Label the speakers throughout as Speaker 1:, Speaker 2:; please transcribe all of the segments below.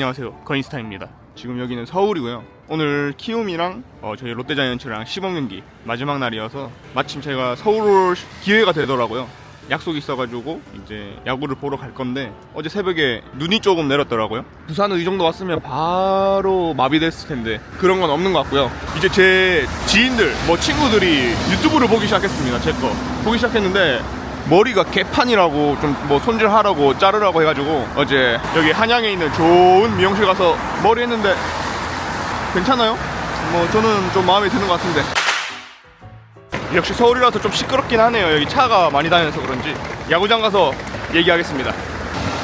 Speaker 1: 안녕하세요. 건인스타입니다. 지금 여기는 서울이고요. 오늘 키움이랑 어, 저희 롯데자이언츠랑 시범 경기 마지막 날이어서 마침 제가 서울 올 기회가 되더라고요. 약속이 있어가지고 이제 야구를 보러 갈 건데 어제 새벽에 눈이 조금 내렸더라고요. 부산은 이 정도 왔으면 바로 마비됐을 텐데 그런 건 없는 것 같고요. 이제 제 지인들 뭐 친구들이 유튜브를 보기 시작했습니다. 제 거. 보기 시작했는데 머리가 개판이라고 좀 뭐 손질하라고 자르라고 해가지고 어제 여기 한양에 있는 좋은 미용실 가서 머리 했는데 괜찮아요? 뭐 저는 좀 마음에 드는 것 같은데. 역시 서울이라서 좀 시끄럽긴 하네요. 여기 차가 많이 다녀서 그런지. 야구장 가서 얘기하겠습니다.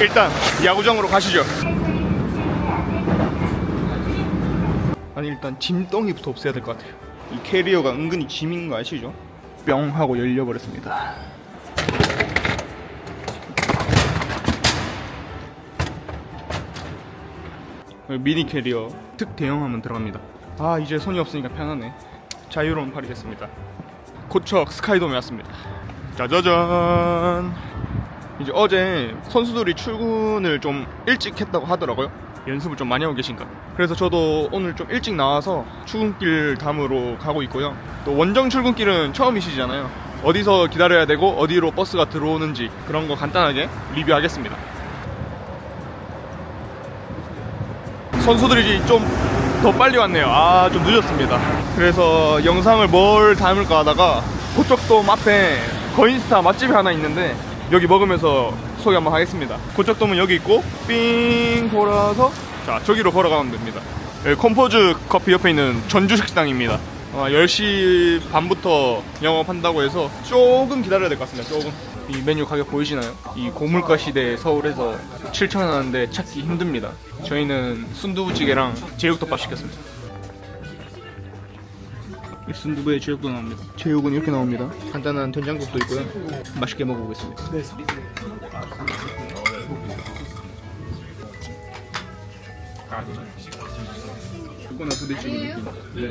Speaker 1: 일단 야구장으로 가시죠. 아니 일단 짐덩이부터 없애야 될 것 같아요. 이 캐리어가 은근히 짐인 거 아시죠? 뿅 하고 열려버렸습니다 미니 캐리어 특 대형 하면 들어갑니다. 아 이제 손이 없으니까 편하네. 자유로운 팔이 됐습니다. 고척 스카이돔에 왔습니다. 짜자잔. 이제 어제 선수들이 출근을 좀 일찍 했다고 하더라고요. 연습을 좀 많이 하고 계신가. 그래서 저도 오늘 좀 일찍 나와서 출근길 담으로 가고 있고요. 또 원정 출근길은 처음이시잖아요. 어디서 기다려야 되고 어디로 버스가 들어오는지 그런 거 간단하게 리뷰하겠습니다. 선수들이 좀 더 빨리 왔네요. 아, 좀 늦었습니다. 그래서 영상을 뭘 담을까 하다가 고척돔 앞에 거인스타 맛집이 하나 있는데 여기 먹으면서 소개 한번 하겠습니다. 고척돔은 여기 있고 삥 돌아서 자, 저기로 걸어가면 됩니다. 여기 컴포즈 커피 옆에 있는 전주식당입니다. 아, 10시 반부터 영업한다고 해서 조금 기다려야 될 것 같습니다. 조금. 이 메뉴 가격 보이시나요? 이 고물가 시대 서울에서 7,000원인데 찾기 힘듭니다. 저희는 순두부찌개랑 제육덮밥 시켰습니다. 이 순두부에 제육도 나옵니다. 제육은 이렇게 나옵니다. 간단한 된장국도 있고요. 맛있게 먹어보겠습니다. 이거는 부대찌개 느낌. 네.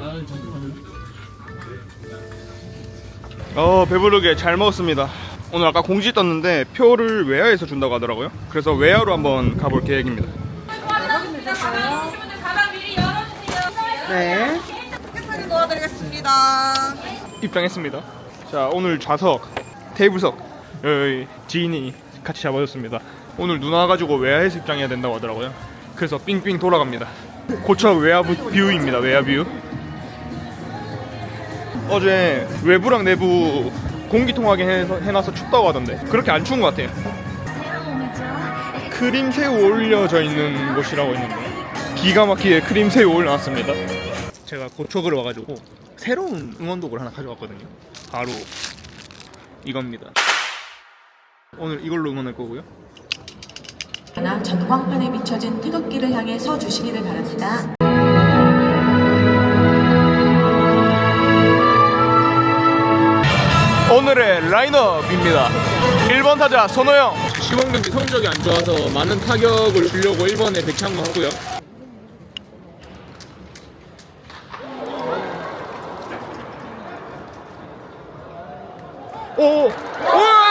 Speaker 1: 어 배부르게 잘 먹었습니다. 오늘 아까 공지 떴는데 표를 외야에서 준다고 하더라고요. 그래서 외야로 한번 가볼 계획입니다.
Speaker 2: 네.
Speaker 3: 깨끗하게 도와드리겠습니다.
Speaker 1: 입장했습니다. 자 오늘 좌석, 테이블석 여기 지인이 같이 잡아줬습니다. 오늘 눈 와가지고 외야에서 입장해야 된다고 하더라고요. 그래서 삥삥 돌아갑니다. 고척 외야 부- 뷰입니다. 외야 뷰. 어제 외부랑 내부 공기 통하게 해서 해놔서 춥다고 하던데 그렇게 안 추운 것 같아요. 크림 새우 올려져 있는 곳이라고 했는데 기가 막히게 크림 새우 올려놨습니다. 제가 고척을 와가지고 새로운 응원독을 하나 가져왔거든요. 바로 이겁니다. 오늘 이걸로 응원할 거고요.
Speaker 4: 하나 전광판에 비춰진 태극기를 향해 서 주시기를 바랍니다.
Speaker 1: 오늘의 라인업입니다. 1번 타자 손호영. 시범 경기 성적이 안 좋아서 많은 타격을 주려고 1번에 배치한 것 같고요. 오! 우와!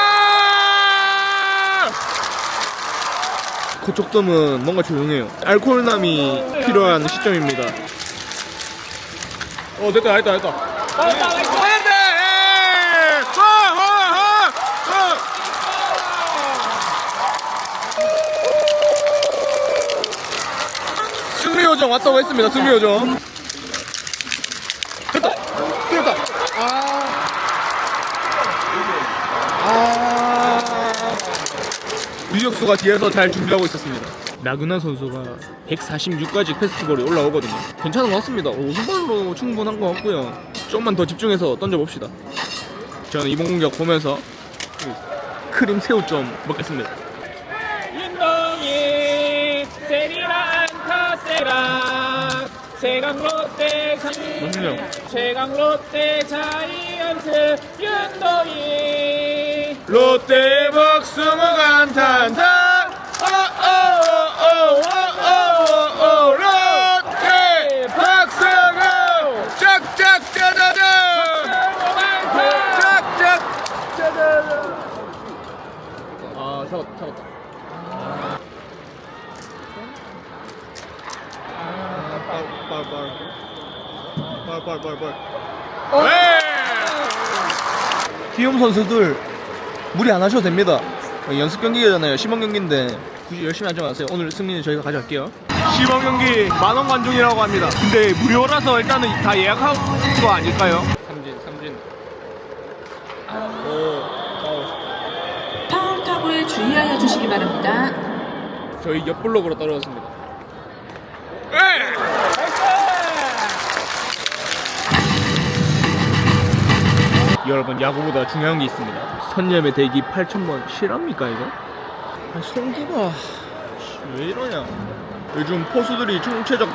Speaker 1: 고척돔은 뭔가 조용해요. 알코올남이 필요한 시점입니다. 어 됐다 됐다 됐다. 됐다 됐다. 승리 요정 왔다고 했습니다. 승리 요정. 됐다. 됐다. 아. 아. 유격수가 뒤에서 잘 준비하고 있었습니다. 나그나 선수가 146까지 페스티벌에 올라오거든요. 괜찮은 것 같습니다. 오, 후발로 충분한 것 같고요. 좀만 더 집중해서 던져봅시다. 저는 이번 공격 보면서 그 크림 새우 좀 먹겠습니다.
Speaker 5: 윤동이 세리라 안타 세라 세강 롯데
Speaker 1: 멋있네요.
Speaker 5: 최강 롯데 자이언트 윤동이
Speaker 1: 롯데 박수무 감탄탄. 오오오오오오오 롯데 박수무 짝짝 짜자잔 짝짝 짜자잔 아 잡았다 잡았다. 빨빨빨빨빨빨빨 귀염
Speaker 2: 어? 선수들 무리 안 하셔도 됩니다. 연습 경기잖아요. 시범 경기인데 굳이 열심히 하지 마세요. 오늘 승리는 저희가 가져갈게요.
Speaker 1: 시범 경기 만원 관중이라고 합니다 근데 무료라서 일단은 다 예약한 거 아닐까요?
Speaker 2: 삼진, 삼진.
Speaker 4: 파울 타구에 주의하여 주시기 바랍니다.
Speaker 2: 저희 옆블록으로 떨어졌습니다. 여러분 야구보다 중요한 게 있습니다. 선녀의 대기 8,000번 실합니까 이거? 아, 송기가 씨, 왜 이러냐? 요즘 포수들이 총체적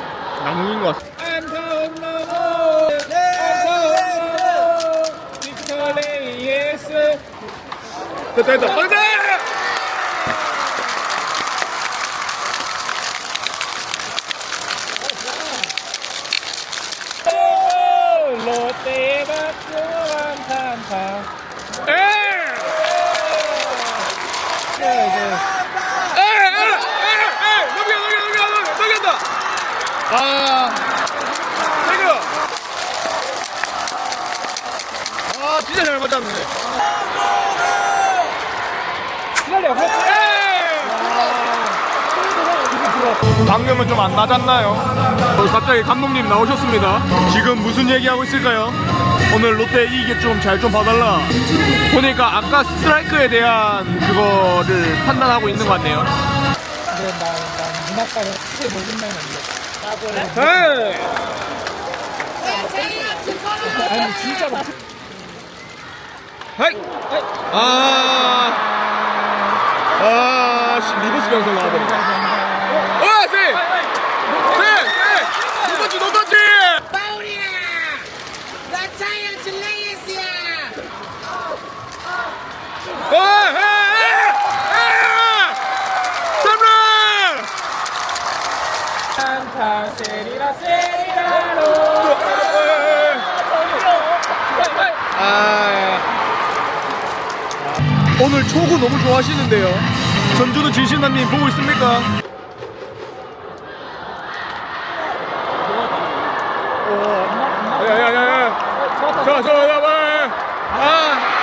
Speaker 2: 낙무인 것 같습니다.
Speaker 5: 레이에스
Speaker 1: 됐다 됐다 됐다
Speaker 5: 롯데의 박수한 탄타
Speaker 1: 아, 세겨. 아, 진짜 잘 맞았는데.
Speaker 5: 기다려
Speaker 1: 방금은 좀 안 맞았나요? 어, 갑자기 감독님 나오셨습니다. 지금 무슨 얘기하고 있을까요? 오늘 롯데 이기게 좀 잘 좀 봐달라. 보니까 아까 스트라이크에 대한 그거를 판단하고 있는 것 같네요. 네. 하이! 아, 아, 씨, 리버스 변성 나와버리네. 어, 세! 세! 세! 노터치, 노터치!
Speaker 3: 파울이야! 나 자이언츠 레이스야!
Speaker 1: 어, 에, 에! 에! 삼루!
Speaker 5: 탄타 세리라 세리라로
Speaker 1: 아, 오늘 초구 너무 좋아하시는데요. 전주도 진신남님 보고 있습니까? 어, 야야야야! 저, 저, 저, 봐! 아!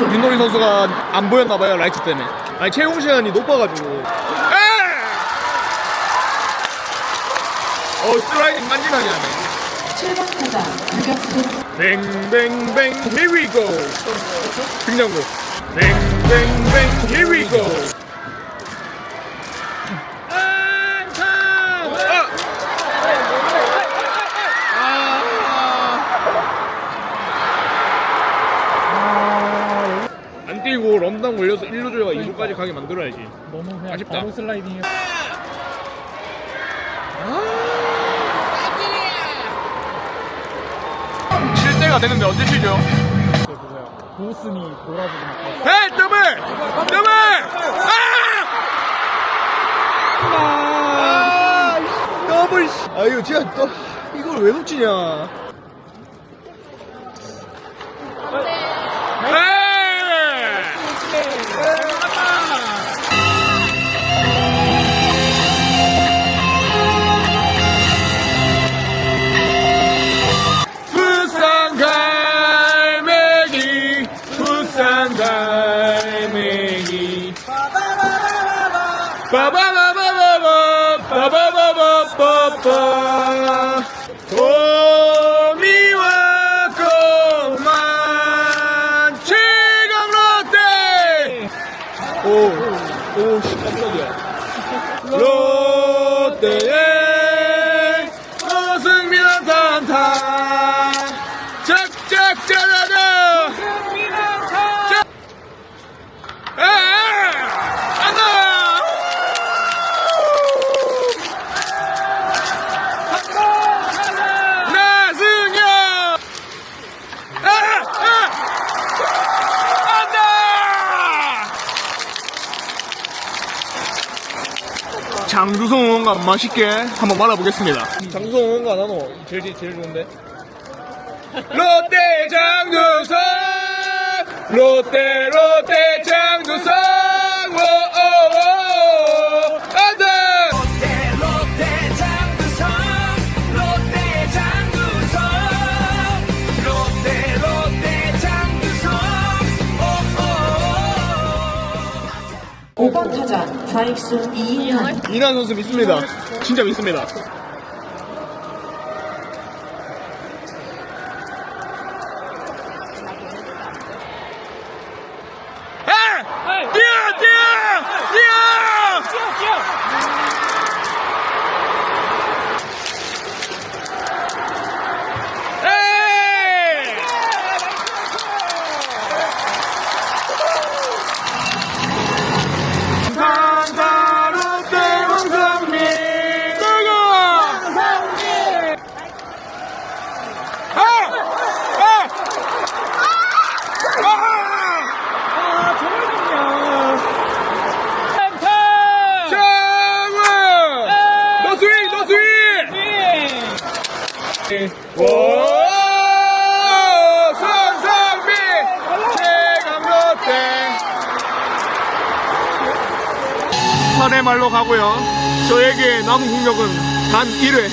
Speaker 1: 윤동희 선수가 안 보였나 봐요 라이트 때문에. 아니 채용 시간이 높아가지고. 어 스트라이크 만지하게 하네.
Speaker 4: 7번 타자 유격수.
Speaker 1: 뱅뱅뱅 here we go. 등장구 뱅뱅뱅 here we go
Speaker 5: 안타
Speaker 1: 안 뛰고 럼당 걸려서 1루 조여 가 2루까지 가게 만들어야지
Speaker 5: 너무 그냥
Speaker 1: 아쉽다.
Speaker 5: 바로 슬라이딩
Speaker 1: 칠 때가 되는데 언제 치죠?
Speaker 5: 보스니 돌아주고 막
Speaker 1: 헤이 더블 더블 아! 더블 씨. 아 이거 진짜 또 이걸 왜 놓치냐 에 롯데 오오 씨 깜짝이야 롯데의 오승민 안타 짝짝 짜라라 짝 에, 에, 안다 나승현 아, 아, 안다 장두성 응원가 맛있게 한번 말아보겠습니다. 장두성 응원가 나노 제일 제일 좋은데. 롯데 장두성 롯데 롯데 장두성
Speaker 4: 자 좌익수 이인환
Speaker 1: 이난 선수 믿습니다. 진짜 믿습니다. 아! 뛰어! 뛰어! 뛰어!
Speaker 5: 뛰어, 뛰어!
Speaker 1: 에이! 산타 롯데 왕성민 누구? 아! 아! 아!
Speaker 5: 아, 정말 좋냐. 센터!
Speaker 1: 장훈! 너 스윙! 너 스윙! 오! 손성민! 최강 롯데! 선의 말로 가고요. 저에게 남은 공격은 단 1회.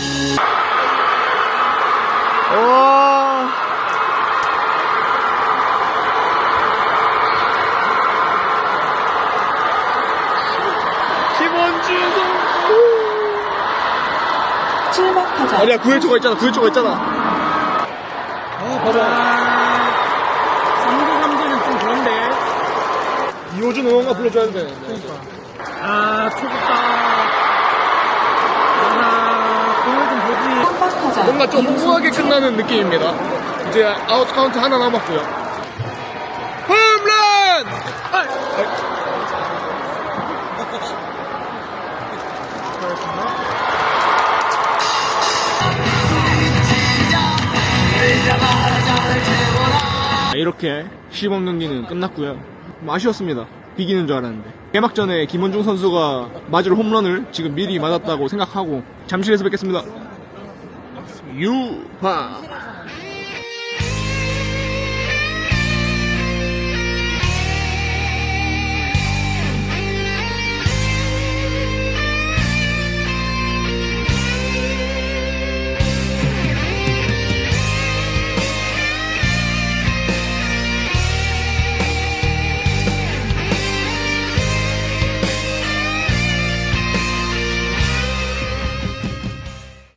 Speaker 1: 오! 김원준 선수!
Speaker 4: 7번 타자
Speaker 1: 아니야, 9회 초가 있잖아, 9회 초가 있잖아.
Speaker 5: 아, 봐봐. 3구 3진은 좀 그런데.
Speaker 1: 이호준 응원가 불러줘야 되는데.
Speaker 5: 아, 초급다. 아, 공을 좀 보지.
Speaker 4: 3번 타자
Speaker 1: 뭔가 좀 후하게 끝나는 느낌입니다. 이제 아웃 카운트 하나 남았고요. 홈런! 아! 이렇게 시범 경기는 끝났고요. 뭐 아쉬웠습니다. 비기는 줄 알았는데. 개막전에 김원중 선수가 맞을 홈런을 지금 미리 맞았다고 생각하고 잠실에서 뵙겠습니다. 유파